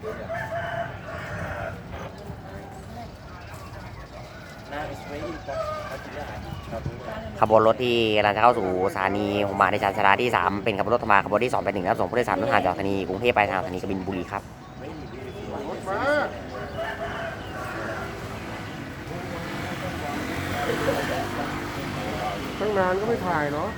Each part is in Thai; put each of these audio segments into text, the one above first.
Yeah. ขบวนรถที่กำลังจะเข้าสู่สถานีหัวหมากในชานชาลาที่ 3 เป็นขบวนรถธรรมาขบวนที่2เป็นหนึ่งรับส่งผู้โดยสารต้นทางจากสถานีกรุงเทพไปทางสถานีกบินบุรีครับรถมาตั้งนานก็ไม่ถ่ายเนาะ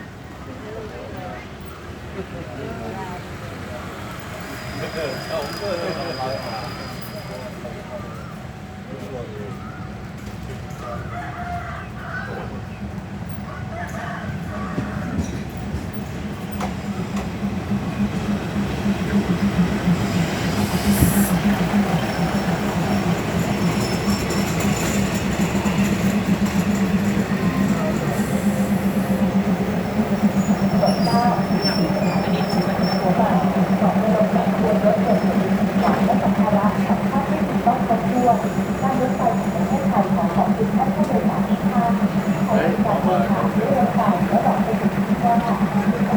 Thank you.